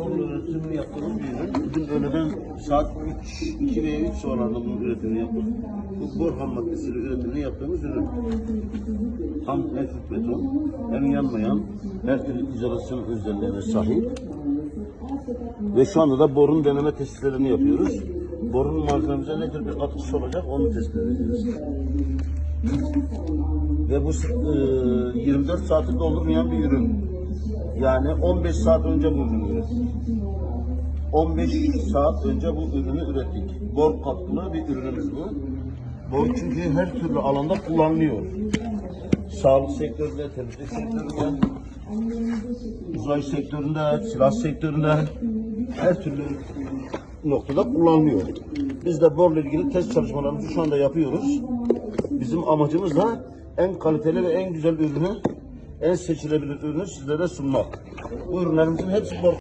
bor üretimini yaptığımız bir ürün. Bugün öğleden saat 3, 2 veya 3 sıralarında bunun üretimini yaptık. Bu bor ham maddesiyle üretimini yaptığımız ürün. Ham enfit beton, hem yanmayan, her türlü izolasyon özelliğine sahip. Ve şu anda da borun deneme testlerini yapıyoruz. Borun malzememize ne tür bir katkısı olacak onu test edeceğiz. Ve bu e, 24 saati doldurmayan bir ürün. Yani 15 saat önce bu ürünü ürettik. 15 saat önce bu ürünü ürettik. Bor katkılı bir ürünümüz bu. Bor çünkü her türlü alanda kullanılıyor. Sağlık sektöründe, temizlik sektöründe, uzay sektöründe, silah sektöründe her türlü noktada kullanılıyor. Biz de borla ilgili test çalışmalarımızı şu anda yapıyoruz. Bizim amacımız da en kaliteli ve en güzel ürünü, en seçilebilir ürünü sizlere sunmak. Bu ürünlerimizin hepsi